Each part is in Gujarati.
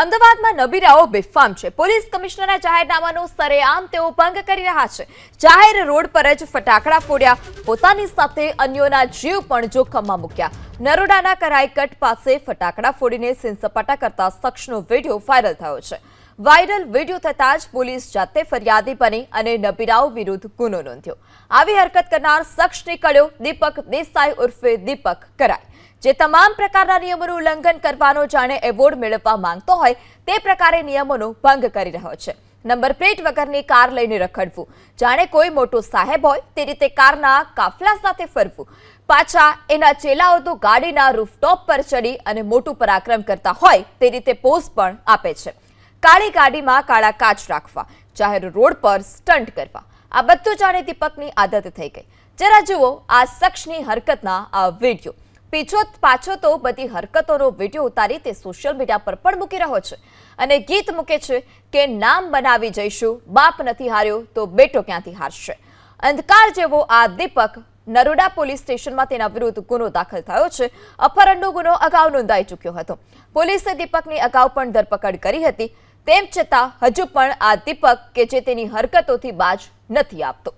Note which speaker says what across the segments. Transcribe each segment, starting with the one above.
Speaker 1: અમદાવાદમાં નબીરાઓ બેફામ છે. પોલીસ કમિશનરના જાહેરનામાનો સરેઆમ તેઓ ભંગ કરી રહ્યા છે. જાહેર રોડ પર જ ફટાકડા ફોડ્યા. પોતાની સાથે અન્યોના જીવ પણ જોખમમાં મૂક્યા. નરોડાના કરાઈકટ પાસે ફટાકડા ફોડીને સિનસપાટા કરતા શખ્સનો વીડિયો વાયરલ થયો છે. વાયરલ વીડિયો થતાં જ પોલીસ જાતે ફરિયાદી બની અને નબીરાઓ વિરુદ્ધ ગુનો નોંધ્યો. આવી હરકત કરનાર શખ્સ નીકળ્યો દીપક દેસાઈ ઉર્ફે દીપક કરાય જે તમામ પ્રકારના નિયમોનું ઉલ્લંઘન કરવાનો જાણે એવોર્ડ મેળવવા માંગતો હોય તે પ્રકારે નિયમોનો ભંગ કરી રહ્યો છે. નંબર પ્લેટ વગરની કાર લઈને રખડવું. જાણે કોઈ મોટો સાહેબ હોય તે રીતે કારના કાફલા સાથે ફરવું. પાછા એના ચેલાઓ તો ગાડીના રૂફટોપ પર ચડી અને મોટું પરાક્રમ કરતા હોય તે રીતે પોઝ પણ આપે છે. કાળી ગાડીમાં કાળા કાચ રાખવા, જાહેર રોડ પર સ્ટન્ટ કરવા. આ બધું જાણે દીપકની આદત થઈ ગઈ. જરા જુઓ આ શખ્સની હરકતના આ વીડિયો. પીછો પાછો તો બધી હરકતોનો વીડિયો ઉતારી તે સોશિયલ મીડિયા પર પણ મૂકી રહ્યો છે. અને ગીત મૂકે છે કે નામ બનાવી જઈશું, બાપ નથી હાર્યો તો બેટો ક્યાંથી હારશે? અંધકાર જેવો આ દીપક નરોડા પોલીસ સ્ટેશનમાં તેના વિરુદ્ધ ગુનો દાખલ થયો છે. અપહરણનો ગુનો અગાઉ નોંધાઈ ચૂક્યો હતો. પોલીસે દીપકની અગાઉ પણ ધરપકડ કરી હતી. તેમ છતાં હજુ પણ આ દીપક કે જે તેની હરકતોથી બાજ નથી આપતો.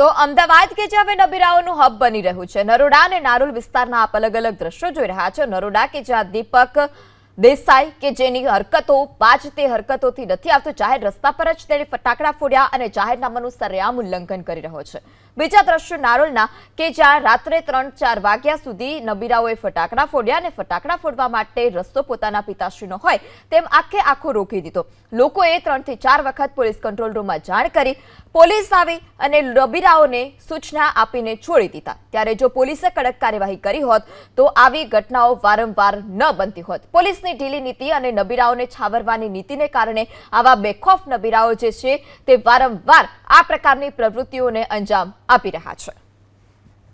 Speaker 1: તો અમદાવાદ કે જે હવે નબીરાઓનું હબ બની રહ્યું છે. નરોડા અને નારોલ વિસ્તારના આપ અલગ અલગ દ્રશ્યો જોઈ રહ્યા છો. નરોડા કે જ્યાં દીપક દેસાઈ કે જેની હરકતો બાજ તે હરકતોથી નથી આવતો, જાહેર રસ્તા પર જ તેણે ફટાકડા ફોડ્યા અને જાહેરનામાનું સરેઆમ ઉલ્લંઘન કરી રહ્યો છે. બીજા દ્રશ્યો, નારોલના, કે જ્યાં રાત્રે ત્રણ ચાર વાગ્યા સુધી નબીરાઓએ ફટાકડા ફોડ્યા અને ફટાકડા ફોડવા માટે રસ્તો પોતાના પિતાશ્રીનો હોય તેમ આખે આખો રોકી દીધો. લોકોએ ત્રણથી ચાર વખત પોલીસ કંટ્રોલ રૂમમાં જાણ કરી, પોલીસ આવી અને નબીરાઓને સૂચના આપીને છોડી દીધા. ત્યારે જો પોલીસે કડક કાર્યવાહી કરી હોત તો આવી ઘટનાઓ વારંવાર ન બનતી હોત. પોલીસની ઢીલી નીતિ અને નબીરાઓને છાવરવાની નીતિને કારણે આવા બેખોફ નબીરાઓ જે છે તે વારંવાર આ પ્રકારની પ્રવૃત્તિઓને અંજામ આપી રહ્યા છે.